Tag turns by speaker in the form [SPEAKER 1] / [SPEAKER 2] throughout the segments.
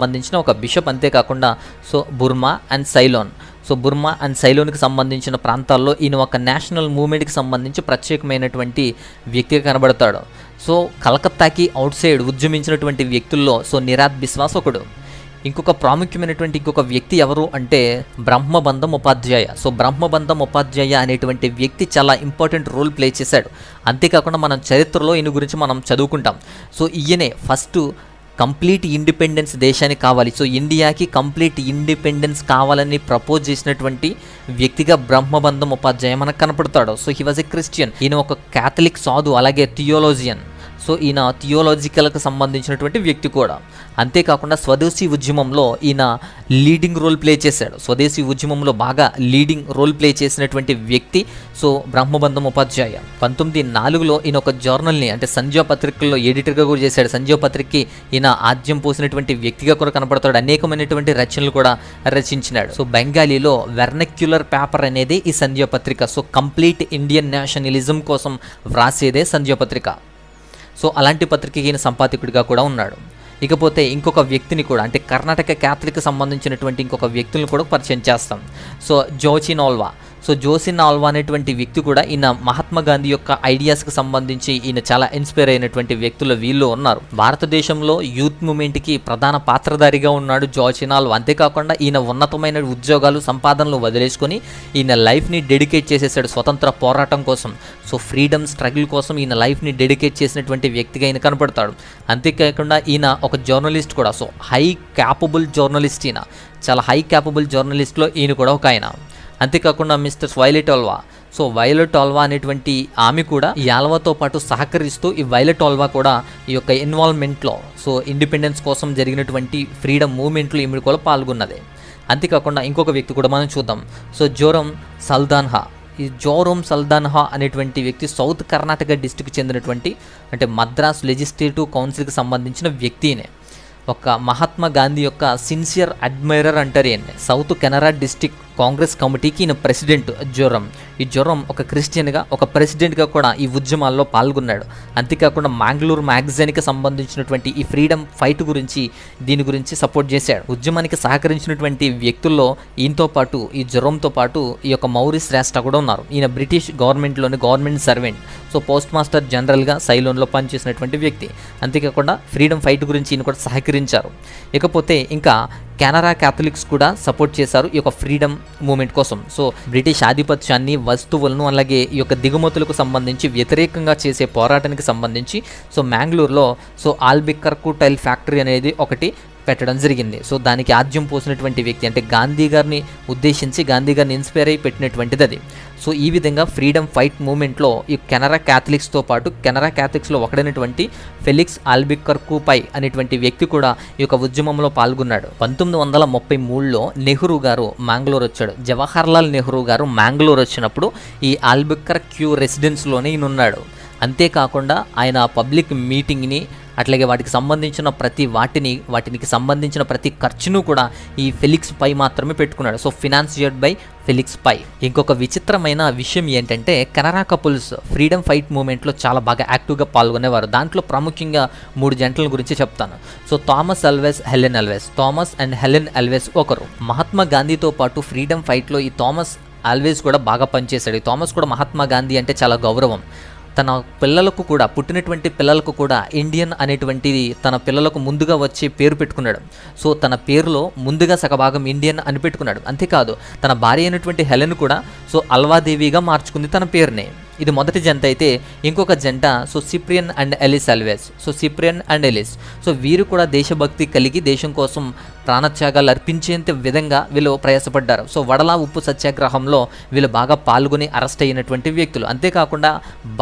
[SPEAKER 1] సంబంధించిన ఒక బిషప్ అంతేకాకుండా so Burma and Ceylon. So Burma and సైలోన్కి సంబంధించిన ప్రాంతాల్లో ఈయన ఒక నేషనల్ మూవ్మెంట్కి సంబంధించి ప్రత్యేకమైనటువంటి వ్యక్తిగా కనబడతాడు. సో కలకత్తాకి అవుట్ సైడ్ ఉద్యమించినటువంటి వ్యక్తుల్లో సో నిరాద్ బిశ్వాస్ ఒకడు. ఇంకొక ప్రాముఖ్యమైనటువంటి ఇంకొక వ్యక్తి ఎవరు అంటే బ్రహ్మబంధం ఉపాధ్యాయ. సో బ్రహ్మబంధం ఉపాధ్యాయ అనేటువంటి వ్యక్తి చాలా ఇంపార్టెంట్ రోల్ ప్లే చేశాడు. అంతేకాకుండా మనం చరిత్రలో ఈయన గురించి మనం చదువుకుంటాం. సో ఈయనే ఫస్ట్ కంప్లీట్ ఇండిపెండెన్స్ దేశానికి కావాలి. సో ఇండియాకి కంప్లీట్ ఇండిపెండెన్స్ కావాలని ప్రపోజ్ చేసినటువంటి వ్యక్తిగా బ్రహ్మబంధం ఉపాధ్యాయ మనకు కనపడతాడు. So he was a Christian ఈయన ఒక క్యాథలిక్ సాధు అలాగే థియోలోజియన్ సో ఈయన థియోలాజికల్కి సంబంధించినటువంటి వ్యక్తి కూడా. అంతేకాకుండా స్వదేశీ ఉద్యమంలో ఈయన లీడింగ్ రోల్ ప్లే చేశాడు. స్వదేశీ ఉద్యమంలో బాగా లీడింగ్ రోల్ ప్లే చేసినటువంటి వ్యక్తి సో బ్రహ్మబంధం ఉపాధ్యాయ. పంతొమ్మిది నాలుగులో ఈయన ఒక జర్నల్ని అంటే సంజయ్ పత్రికల్లో ఎడిటర్గా కూడా చేశాడు. సంజయ్ పత్రికకి ఈయన ఆద్యం పోసినటువంటి వ్యక్తిగా కూడా కనపడతాడు. అనేకమైనటువంటి రచనలు కూడా రచించినాడు. సో బెంగాలీలో వెర్నక్యులర్ పేపర్ అనేది ఈ సంధ్య పత్రిక. సో కంప్లీట్ ఇండియన్ నేషనలిజం కోసం వ్రాసేదే సంధ్య పత్రిక. సో అలాంటి పత్రికకి ఈయన సంపాదకుడిగా కూడా ఉన్నాడు. ఇకపోతే ఇంకొక వ్యక్తిని కూడా అంటే కర్ణాటక క్యాథలిక్ సంబంధించినటువంటి ఇంకొక వ్యక్తులను కూడా పరిచయం చేస్తాం. సో జోచినోల్వా సో జోసిన్ ఆల్వా అనేటువంటి వ్యక్తి కూడా ఈయన మహాత్మా గాంధీ యొక్క ఐడియాస్కి సంబంధించి ఈయన చాలా ఇన్స్పైర్ అయినటువంటి వ్యక్తులు వీళ్ళు ఉన్నారు. భారతదేశంలో యూత్ మూమెంట్కి ప్రధాన పాత్రధారిగా ఉన్నాడు జోసిన్ ఆల్వా. అంతేకాకుండా ఈయన ఉన్నతమైన ఉద్యోగాలు సంపాదనలు వదిలేసుకొని ఈయన లైఫ్ని డెడికేట్ చేసేసాడు స్వతంత్ర పోరాటం కోసం. సో ఫ్రీడమ్ స్ట్రగుల్ కోసం ఈయన లైఫ్ని డెడికేట్ చేసినటువంటి వ్యక్తిగా ఈయన కనపడతాడు. అంతేకాకుండా ఈయన ఒక జర్నలిస్ట్ కూడా. సో హై క్యాపబుల్ జర్నలిస్ట్ ఈయన. చాలా హై క్యాపబుల్ జర్నలిస్ట్లో ఈయన కూడా ఒక ఆయన. అంతేకాకుండా మిస్టర్ వైలెట్ ఆల్వా సో వైలెట్ ఆల్వా అనేటువంటి ఆమె కూడా ఈ ఆల్వాతో పాటు సహకరిస్తూ ఈ వైలెట్ ఆల్వా కూడా ఈ యొక్క ఇన్వాల్వ్మెంట్లో సో ఇండిపెండెన్స్ కోసం జరిగినటువంటి ఫ్రీడమ్ మూవ్మెంట్లో ఈమె కూడా పాల్గొన్నది. అంతేకాకుండా ఇంకొక వ్యక్తి కూడా మనం చూద్దాం. సో జోరం సల్దాన్హా. ఈ జోరోమ్ సల్దాన్హా అనేటువంటి వ్యక్తి సౌత్ కర్ణాటక డిస్టిక్ చెందినటువంటి అంటే మద్రాస్ లెజిస్లేటివ్ కౌన్సిల్కి సంబంధించిన వ్యక్తినే ఒక మహాత్మా గాంధీ యొక్క సిన్సియర్ అడ్మైరర్ అంటారు ఈయన్ని. సౌత్ కెనరా డిస్టిక్ కాంగ్రెస్ కమిటీకి ఈయన ప్రెసిడెంట్ జ్వరం ఈ జ్వరం ఒక క్రిస్టియన్గా ఒక ప్రెసిడెంట్గా కూడా ఈ ఉద్యమాల్లో పాల్గొన్నాడు. అంతేకాకుండా మ్యాంగ్లూరు మ్యాగజైన్కి సంబంధించినటువంటి ఈ ఫ్రీడమ్ ఫైట్ గురించి దీని గురించి సపోర్ట్ చేశాడు. ఉద్యమానికి సహకరించినటువంటి వ్యక్తుల్లో ఈయనతో పాటు ఈ జ్వరంతో పాటు ఈ యొక్క మౌరి శ్రేష్ఠ కూడా ఉన్నారు. ఈయన British గవర్నమెంట్లోని government servant. So post master జనరల్గా సైలోన్లో పనిచేసినటువంటి వ్యక్తి. అంతేకాకుండా ఫ్రీడమ్ ఫైట్ గురించి ఈయన కూడా సహకరించారు. ఇకపోతే ఇంకా కెనరా క్యాథలిక్స్ కూడా సపోర్ట్ చేశారు ఈ యొక్క ఫ్రీడమ్ మూమెంట్ కోసం. సో బ్రిటిష్ ఆధిపత్యాన్ని వస్తువులను అలాగే ఈ యొక్క దిగుమతులకు సంబంధించి వ్యతిరేకంగా చేసే పోరాటానికి సంబంధించి సో మ్యాంగ్లూర్లో సో ఆల్బిక్కర్కు టైల్ ఫ్యాక్టరీ అనేది ఒకటి పెట్టడం జరిగింది. సో దానికి ఆద్యం పోసినటువంటి వ్యక్తి అంటే గాంధీ గారిని ఉద్దేశించి గాంధీ గారిని ఇన్స్పైర్ అయి పెట్టినటువంటిది అది. సో ఈ విధంగా ఫ్రీడమ్ ఫైట్ మూమెంట్లో ఈ కెనరా క్యాథలిక్స్తో పాటు కెనరా క్యాథలిక్స్లో ఒకడైనటువంటి ఫెలిక్స్ ఆల్బిక్కర్కూపై అనేటువంటి వ్యక్తి కూడా ఈ యొక్క ఉద్యమంలో పాల్గొన్నాడు. పంతొమ్మిది వందల ముప్పై మూడులో నెహ్రూ గారు మ్యాంగ్లూర్ వచ్చాడు. జవహర్లాల్ నెహ్రూ గారు మ్యాంగ్లూర్ వచ్చినప్పుడు ఈ ఆల్బిక్కర్ క్యూ రెసిడెన్స్లోనే ఈయన ఉన్నాడు అంతేకాకుండా ఆయన పబ్లిక్ మీటింగ్ని అట్లాగే వాటికి సంబంధించిన ప్రతి వాటిని వాటికి సంబంధించిన ప్రతి ఖర్చును కూడా ఈ ఫెలిక్స్ పై మాత్రమే పెట్టుకున్నాడు. So financed by Felix Pai ఇంకొక విచిత్రమైన విషయం ఏంటంటే కెనరా కపుల్స్ ఫ్రీడమ్ ఫైట్ మూమెంట్లో చాలా బాగా యాక్టివ్గా పాల్గొనేవారు. దాంట్లో ప్రాముఖ్యంగా మూడు జంటల గురించి చెప్తాను. సో థామస్ అల్వెస్ హెలెన్ అల్వెస్ థామస్ అండ్ హెలెన్ అల్వెస్ ఒకరు. మహాత్మా గాంధీతో పాటు ఫ్రీడమ్ ఫైట్లో ఈ థామస్ ఆల్వేస్ కూడా బాగా పనిచేశాడు. ఈ థామస్ కూడా మహాత్మా గాంధీ అంటే చాలా గౌరవం. తన పిల్లలకు కూడా పుట్టినటువంటి పిల్లలకు కూడా ఇండియన్ అనేటువంటిది తన పిల్లలకు ముందుగా వచ్చే పేరు పెట్టుకున్నాడు. సో తన పేరులో ముందుగా సగభాగం ఇండియన్ అని పెట్టుకున్నాడు. అంతేకాదు తన భార్య అయినటువంటి హెలెన్ కూడా సో అల్వాదేవిగా మార్చుకుంది తన పేరుని. ఇది మొదటి జంట అయితే ఇంకొక జంట so Cyprian and Elise Alves. So Cyprian and Elise. So వీరు కూడా దేశభక్తి కలిగి దేశం కోసం ప్రాణత్యాగాలు అర్పించేంత విధంగా వీళ్ళు ప్రయాసపడ్డారు. సో వడలా ఉప్పు సత్యాగ్రహంలో వీళ్ళు బాగా పాల్గొని అరెస్ట్ అయినటువంటి వ్యక్తులు. అంతేకాకుండా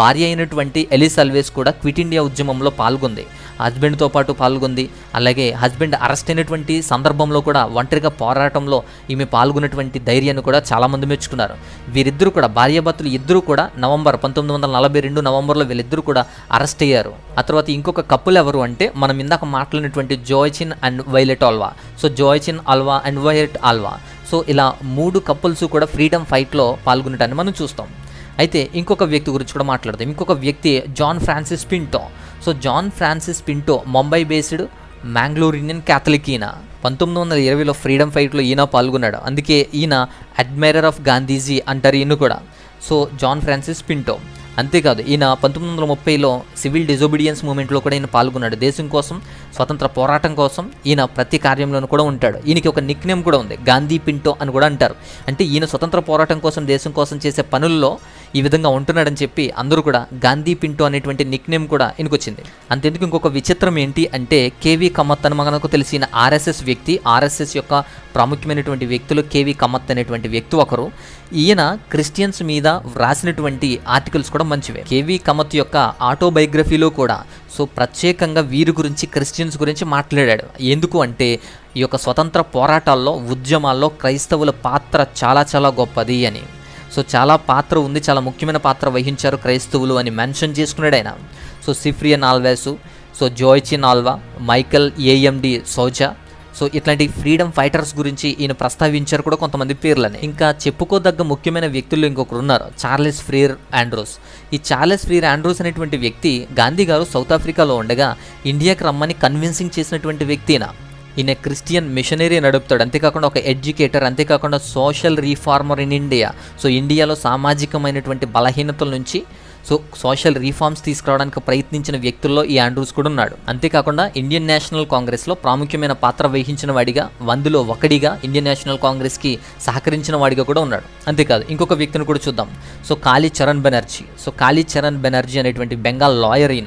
[SPEAKER 1] భార్య అయినటువంటి ఎలిస్ అల్వేస్ కూడా క్విట్ ఇండియా ఉద్యమంలో పాల్గొంది. హస్బెండ్తో పాటు పాల్గొంది. అలాగే హస్బెండ్ అరెస్ట్ అయినటువంటి సందర్భంలో కూడా ఒంటరిగా పోరాటంలో ఈమె పాల్గొన్నటువంటి ధైర్యాన్ని కూడా చాలామంది మెచ్చుకున్నారు. వీరిద్దరూ కూడా భార్యాభర్తలు ఇద్దరూ కూడా నవంబర్ పంతొమ్మిది వందల నలభై రెండు నవంబర్లో వీళ్ళిద్దరూ కూడా అరెస్ట్ అయ్యారు. ఆ తర్వాత ఇంకొక కప్పులు ఎవరు అంటే మనం ఇందాక మాట్లాడినటువంటి Joachim and Violet Alva. So Joachim Alva and Violet Alva so ఇలా మూడు కపుల్స్ కూడా ఫ్రీడమ్ ఫైట్లో పాల్గొనటాన్ని మనం చూస్తాం. అయితే ఇంకొక వ్యక్తి గురించి కూడా మాట్లాడదాం. ఇంకొక వ్యక్తి John Francis Pinto. So John Francis Pinto Mumbai based Mangalore Indian Catholic ఈయన. పంతొమ్మిది వందల ఇరవైలో ఫ్రీడమ్ ఫైట్లో ఈయన పాల్గొన్నాడు. అందుకే ఈయన అడ్మైరర్ ఆఫ్ గాంధీజీ అంటారు ఈయన కూడా. సో జాన్ ఫ్రాన్సిస్ పింటో. అంతేకాదు ఈయన పంతొమ్మిది వందల ముప్పైలో సివిల్ డిజోబీడియన్స్ మూమెంట్లో కూడా ఈయన పాల్గొన్నాడు. దేశం కోసం స్వతంత్ర పోరాటం కోసం ఈయన ప్రతి కార్యంలోనూ కూడా ఉంటాడు. ఈయనకి ఒక నిక్ నేమ్ కూడా ఉంది. గాంధీ పింటో అని కూడా అంటారు. అంటే ఈయన స్వతంత్ర పోరాటం కోసం దేశం కోసం చేసే పనుల్లో ఈ విధంగా ఉంటున్నాడని చెప్పి అందరూ కూడా గాంధీ పింటో అనేటువంటి నిక్ నేమ్ కూడా ఈయనకొచ్చింది. అంతెందుకు ఇంకొక విచిత్రం ఏంటి అంటే కేవీ కమ్మత్ అని మనకు తెలిసిన ఆర్ఎస్ఎస్ వ్యక్తి ఆర్ఎస్ఎస్ యొక్క ప్రాముఖ్యమైనటువంటి వ్యక్తులు కేవీ కమ్మత్ అనేటువంటి వ్యక్తి ఒకరు. ఈయన క్రిస్టియన్స్ మీద వ్రాసినటువంటి ఆర్టికల్స్ కూడా మంచివే. కేవీ కమత్ యొక్క ఆటోబయోగ్రఫీలో కూడా సో ప్రత్యేకంగా వీరి గురించి క్రిస్టియన్స్ గురించి మాట్లాడాడు. ఎందుకు అంటే ఈ యొక్క స్వతంత్ర పోరాటాల్లో ఉద్యమాల్లో క్రైస్తవుల పాత్ర చాలా చాలా గొప్పది అని. సో చాలా పాత్ర ఉంది చాలా ముఖ్యమైన పాత్ర వహించారు క్రైస్తవులు అని మెన్షన్ చేసుకున్నాడు ఆయన. So Cyprian Alves so Joachim Alva Michael AMD Souza so ఇట్లాంటి ఫ్రీడమ్ ఫైటర్స్ గురించి ఈయన ప్రస్తావించారు కూడా కొంతమంది పేర్లని. ఇంకా చెప్పుకోదగ్గ ముఖ్యమైన వ్యక్తులు ఇంకొకరు ఉన్నారు చార్లెస్ ఫ్రీర్ ఆండ్రోస్. ఈ చార్లెస్ ఫ్రీర్ ఆండ్రోస్ అనేటువంటి వ్యక్తి గాంధీ గారు సౌత్ ఆఫ్రికాలో ఉండగా ఇండియాకి రమ్మని కన్విన్సింగ్ చేసినటువంటి వ్యక్తినా ఈయన. క్రిస్టియన్ మిషనరీ నడుపుతాడు అంతేకాకుండా ఒక ఎడ్యుకేటర్ అంతేకాకుండా social reformer in India so ఇండియాలో సామాజికమైనటువంటి బలహీనతల నుంచి సో సోషల్ రీఫార్మ్స్ తీసుకురావడానికి ప్రయత్నించిన వ్యక్తుల్లో ఈ ఆండ్రూస్ కూడా ఉన్నాడు. అంతేకాకుండా ఇండియన్ నేషనల్ కాంగ్రెస్లో ప్రాముఖ్యమైన పాత్ర వహించిన వాడిగా వందులో ఒకడిగా ఇండియన్ నేషనల్ కాంగ్రెస్కి సహకరించిన వాడిగా కూడా ఉన్నాడు. అంతేకాదు ఇంకొక వ్యక్తిని కూడా చూద్దాం. సో కాళీ చరణ్ బెనర్జీ. సో కాళీ చరణ్ బెనర్జీ అనేటువంటి బెంగాల్ లాయర్ ఈయన.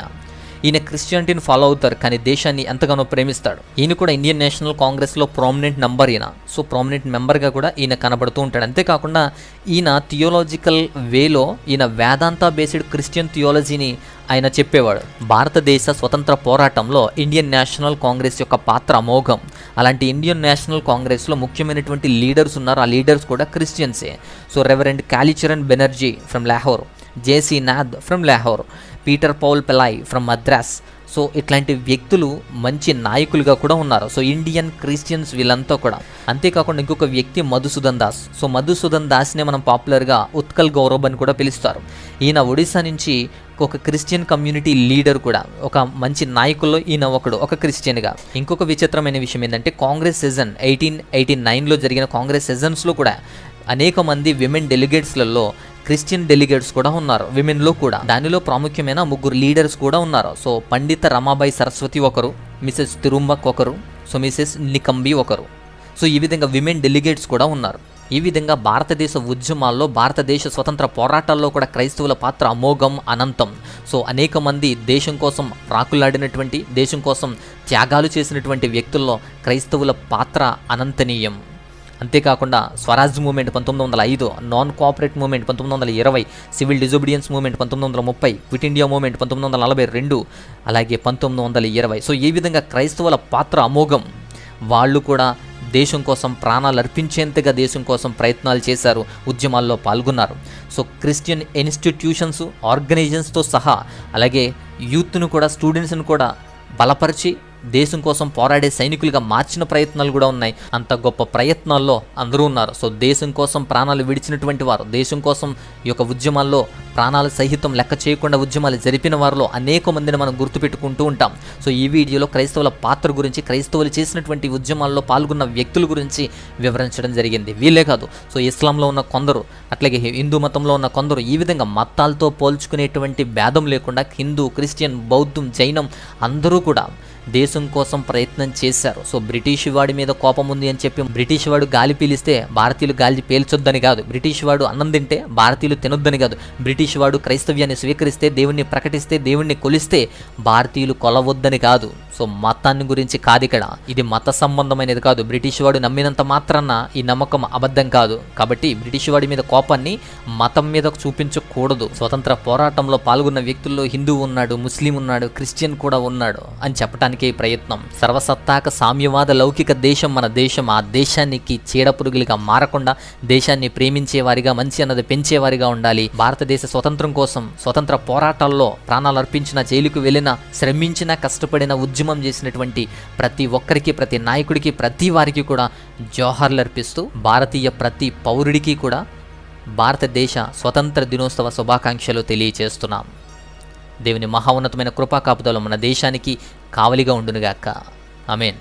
[SPEAKER 1] ఈయన క్రిస్టియానిటీని ఫాలో అవుతారు కానీ దేశాన్ని ఎంతగానో ప్రేమిస్తాడు. ఈయన కూడా ఇండియన్ నేషనల్ కాంగ్రెస్లో ప్రామినెంట్ నంబర్ ఈయన. సో ప్రామినెంట్ మెంబర్గా కూడా ఈయన కనబడుతూ ఉంటాడు. అంతేకాకుండా ఈయన థియోలాజికల్ వేలో ఈయన వేదాంత బేస్డ్ క్రిస్టియన్ థియాలజీని ఆయన చెప్పేవాడు. భారతదేశ స్వతంత్ర పోరాటంలో ఇండియన్ నేషనల్ కాంగ్రెస్ యొక్క పాత్ర అమోఘం. అలాంటి ఇండియన్ నేషనల్ కాంగ్రెస్లో ముఖ్యమైనటువంటి లీడర్స్ ఉన్నారు. ఆ లీడర్స్ కూడా క్రిస్టియన్సే so reverend Kalicharan Banerjee from Lahore JC Nath from Lahore Peter Paul Pillai from Madras. So ఇట్లాంటి వ్యక్తులు మంచి నాయకులుగా కూడా ఉన్నారు. సో ఇండియన్ క్రిస్టియన్స్ వీళ్ళంతా కూడా. అంతేకాకుండా ఇంకొక వ్యక్తి మధుసూదన్ దాస్. సో మధుసూదన్ దాస్నే మనం పాపులర్గా ఉత్కల్ గౌరవ్ అని కూడా పిలుస్తారు. ఈయన ఒడిశా నుంచి ఒక క్రిస్టియన్ కమ్యూనిటీ లీడర్ కూడా. ఒక మంచి నాయకుల్లో ఈయన ఒకడు ఒక క్రిస్టియన్గా. ఇంకొక విచిత్రమైన విషయం ఏంటంటే కాంగ్రెస్ సెజన్ ఎయిటీన్ ఎయిటీ నైన్లో జరిగిన కాంగ్రెస్ సెజన్స్లో కూడా అనేక మంది విమెన్ డెలిగేట్స్లలో క్రిస్టియన్ డెలిగేట్స్ కూడా ఉన్నారు విమెన్లో కూడా. దానిలో ప్రాముఖ్యమైన ముగ్గురు లీడర్స్ కూడా ఉన్నారు. సో పండిత రమాబాయి సరస్వతి ఒకరు మిసెస్ తిరుంబక్ ఒకరు సో మిసెస్ నికంబి ఒకరు. సో ఈ విధంగా విమెన్ డెలిగేట్స్ కూడా ఉన్నారు. ఈ విధంగా భారతదేశ ఉద్యమాల్లో భారతదేశ స్వతంత్ర పోరాటాల్లో కూడా క్రైస్తవుల పాత్ర అమోఘం అనంతం. సో అనేక మంది దేశం కోసం రాకులాడినటువంటి దేశం కోసం త్యాగాలు చేసినటువంటి వ్యక్తుల్లో క్రైస్తవుల పాత్ర అనంతనీయం. అంతేకాకుండా స్వరాజ్ మూమెంట్ పంతొమ్మిది వందల ఐదు నాన్ కోఆపరేట్ మూమెంట్ పంతొమ్మిది వందల ఇరవై సివిల్ డిజోబిడియన్స్ మూమెంట్ పంతొమ్మిది వందల ముప్పై క్విట్ ఇండియా మూమెంట్ పంతొమ్మిది వందల నలభై రెండు అలాగే పంతొమ్మిది వందల ఇరవై. సో ఈ విధంగా క్రైస్తవుల పాత్ర అమోఘం? వాళ్ళు కూడా దేశం కోసం ప్రాణాలు అర్పించేంతగా దేశం కోసం ప్రయత్నాలు చేశారు ఉద్యమాల్లో పాల్గొన్నారు. సో క్రిస్టియన్ ఇన్స్టిట్యూషన్స్ ఆర్గనైజేషన్స్తో సహా అలాగే యూత్ను కూడా స్టూడెంట్స్ను కూడా బలపరిచి దేశం కోసం పోరాడే సైనికులుగా మార్చిన ప్రయత్నాలు కూడా ఉన్నాయి. అంత గొప్ప ప్రయత్నాల్లో అందరూ ఉన్నారు. సో దేశం కోసం ప్రాణాలు విడిచినటువంటి వారు దేశం కోసం ఈ యొక్క ఉద్యమాల్లో ప్రాణాలు సహితం లెక్క చేయకుండా ఉద్యమాలు జరిపిన వారిలో అనేక మందిని మనం గుర్తుపెట్టుకుంటూ ఉంటాం. సో ఈ వీడియోలో క్రైస్తవుల పాత్ర గురించి క్రైస్తవులు చేసినటువంటి ఉద్యమాల్లో పాల్గొన్న వ్యక్తుల గురించి వివరించడం జరిగింది. వీళ్ళే కాదు. సో ఇస్లాంలో ఉన్న కొందరు అట్లాగే హిందూ మతంలో ఉన్న కొందరు ఈ విధంగా మతాలతో పోల్చుకునేటువంటి భేదం లేకుండా హిందూ క్రిస్టియన్ బౌద్ధం జైనం అందరూ కూడా దేశం కోసం ప్రయత్నం చేశారు. సో బ్రిటిష్ వాడి మీద కోపం ఉంది అని చెప్పి బ్రిటిష్ వాడు గాలి పీలిస్తే భారతీయులు గాలి పేల్చొద్దని కాదు. బ్రిటిష్ వాడు అన్నం తింటే భారతీయులు తినొద్దని కాదు. బ్రిటిష్ వాడు క్రైస్తవ్యాన్ని స్వీకరిస్తే దేవుణ్ణి ప్రకటిస్తే దేవుణ్ణి కొలిస్తే భారతీయులు కొలవద్దని కాదు. సో మతాన్ని గురించి కాదు ఇక్కడ. ఇది మత సంబంధమైనది కాదు. బ్రిటిష్ వాడు నమ్మినంత మాత్రాన ఈ నమ్మకం అబద్ధం కాదు. కాబట్టి బ్రిటిష్ వాడి మీద కోపాన్ని మతం మీద చూపించకూడదు. స్వతంత్ర పోరాటంలో పాల్గొన్న వ్యక్తుల్లో హిందూ ఉన్నాడు ముస్లిం ఉన్నాడు క్రిస్టియన్ కూడా ఉన్నాడు అని చెప్పడానికి చేయడానికే ప్రయత్నం. సర్వసత్తాక సామ్యవాద లౌకిక దేశం మన దేశం. ఆ దేశానికి చీడపురుగులుగా మారకుండా దేశాన్ని ప్రేమించే వారిగా మంచి అన్నది పెంచేవారిగా ఉండాలి. భారతదేశ స్వతంత్రం కోసం స్వతంత్ర పోరాటాల్లో ప్రాణాలు అర్పించిన జైలుకు వెళ్ళిన శ్రమించిన కష్టపడిన ఉద్యమం చేసినటువంటి ప్రతి ఒక్కరికి ప్రతి నాయకుడికి ప్రతి వారికి కూడా జోహార్లు అర్పిస్తూ భారతీయ ప్రతి పౌరుడికి కూడా భారతదేశ స్వతంత్ర దినోత్సవ శుభాకాంక్షలు తెలియచేస్తున్నాం. దేవుని మహా ఉన్నతమైన కృపా కాపుదలు మన దేశానికి కావలిగా ఉండునుగాక. అమేన్